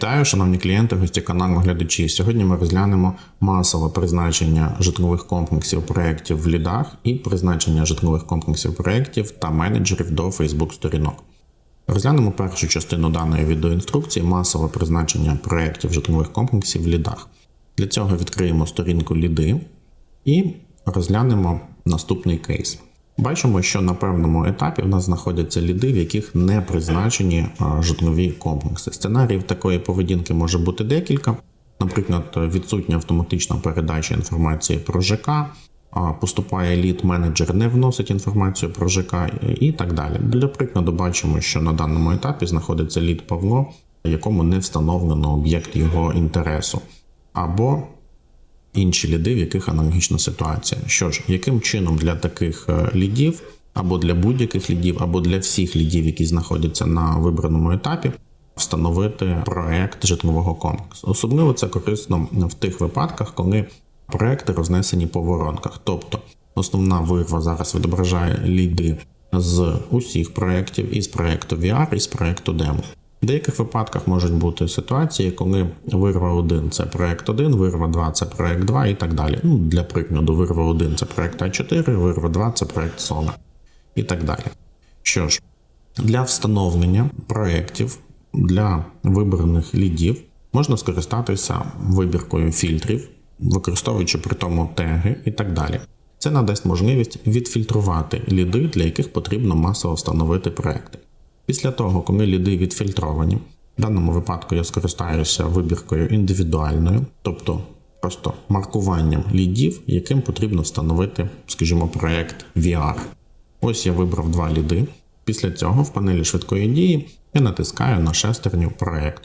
Вітаю, шановні клієнти, гості каналу глядачі. Сьогодні ми розглянемо масове призначення житлових комплексів проєктів в лідах і призначення житлових комплексів проєктів та менеджерів до Facebook сторінок. Розглянемо першу частину даної відеоінструкції масове призначення проєктів житлових комплексів в лідах. Для цього відкриємо сторінку ліди і розглянемо наступний кейс. Бачимо, що на певному етапі в нас знаходяться ліди, в яких не призначені житлові комплекси. Сценаріїв такої поведінки може бути декілька. Наприклад, відсутня автоматична передача інформації про ЖК, поступає лід менеджер, не вносить інформацію про ЖК і так далі. Для прикладу, бачимо, що на даному етапі знаходиться лід Павло, якому не встановлено об'єкт його інтересу. Або інші ліди, в яких аналогічна ситуація. Що ж, яким чином для таких е, лідів, або для будь-яких лідів, або для всіх лідів, які знаходяться на вибраному етапі, встановити проект житлового комплексу. Особливо це корисно в тих випадках, коли проекти рознесені по воронках. Тобто основна вирва зараз відображає ліди з усіх проєктів, із проєкту VR, і з проєкту демо. В деяких випадках можуть бути ситуації, коли вирва 1 це проект 1, вирва 2 це проект 2 і так далі. Ну, Для прикладу, вирва 1 це проект А4, вирва 2 це проект Сона і так далі. Що ж, для встановлення проєктів для вибраних лідів можна скористатися вибіркою фільтрів, використовуючи при тому теги і так далі. Це надасть можливість відфільтрувати ліди, для яких потрібно масово встановити проекти. Після того, коли ліди відфільтровані, в даному випадку я скористаюся вибіркою індивідуальною, тобто просто маркуванням лідів, яким потрібно встановити, скажімо, проект VR. Ось я вибрав два ліди. Після цього в панелі швидкої дії я натискаю на шестерню проект.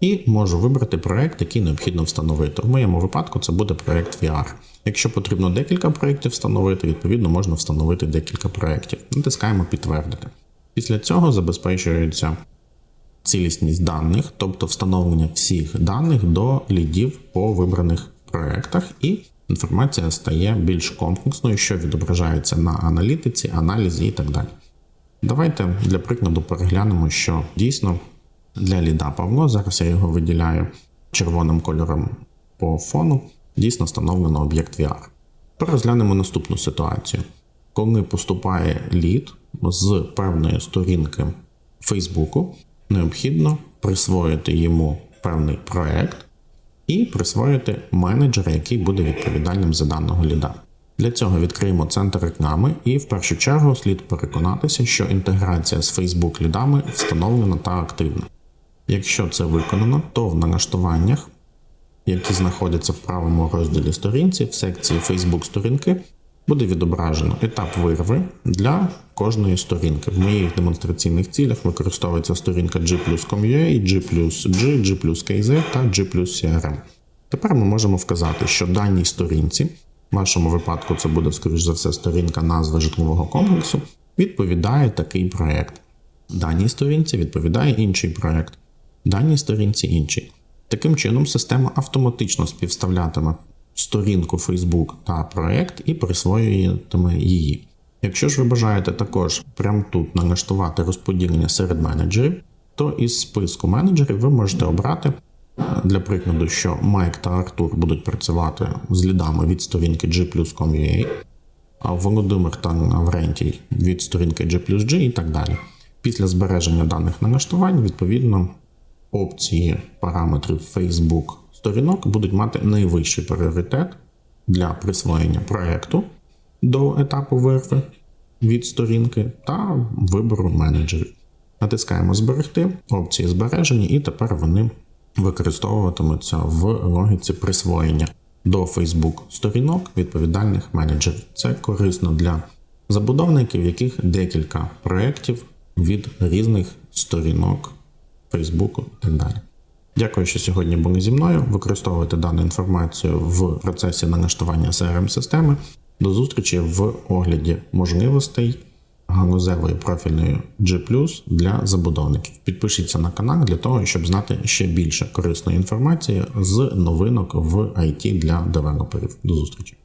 І можу вибрати проект, який необхідно встановити. В моєму випадку це буде проект VR. Якщо потрібно декілька проєктів встановити, відповідно можна встановити декілька проєктів. Натискаємо підтвердити. Після цього забезпечується цілісність даних, тобто встановлення всіх даних до лідів по вибраних проєктах, і інформація стає більш комплексною, що відображається на аналітиці, аналізі і так далі. Давайте для прикладу переглянемо, що дійсно для ліда Павло, зараз я його виділяю червоним кольором по фону, дійсно встановлено об'єкт VR. Тепер наступну ситуацію. Коли поступає лід з певної сторінки Фейсбуку, необхідно присвоїти йому певний проект і присвоїти менеджера, який буде відповідальним за даного ліда. Для цього відкриємо центр реклами і в першу чергу слід переконатися, що інтеграція з Facebook лідами встановлена та активна. Якщо це виконано, то в налаштуваннях, які знаходяться в правому розділі сторінці, в секції Facebook сторінки, буде відображено етап вирви для кожної сторінки. В моїх демонстраційних цілях використовується сторінка G+com.ua, G+G, G+KZ та G+CRM. Тепер ми можемо вказати, що даній сторінці, в нашому випадку це буде, скоріш за все, сторінка назви житлового комплексу, відповідає такий проєкт. Даній сторінці відповідає інший проєкт, даній сторінці інший. Таким чином, система автоматично співставлятиме сторінку Facebook та проект і присвоюєтиме її. Якщо ж ви бажаєте також прямо тут налаштувати розподілення серед менеджерів, то із списку менеджерів ви можете обрати для прикладу, що Майк та Артур будуть працювати з лідами від сторінки G+com.ua, а Володимир та Наврентій від сторінки G+G і так далі. Після збереження даних налаштувань, відповідно, опції параметрів Facebook сторінок будуть мати найвищий пріоритет для присвоєння проекту до етапу вирви від сторінки та вибору менеджерів. Натискаємо Зберегти, опції збережені, і тепер вони використовуватимуться в логіці присвоєння до Facebook сторінок відповідальних менеджерів. Це корисно для забудовників, яких декілька проєктів від різних сторінок Facebook і так далі. Дякую, що сьогодні були зі мною. Використовуйте дану інформацію в процесі налаштування crm системи До зустрічі в огляді можливостей галузевої профільної G для забудовників. Підпишіться на канал для того, щоб знати ще більше корисної інформації з новинок в IT для девелоперів. До зустрічі!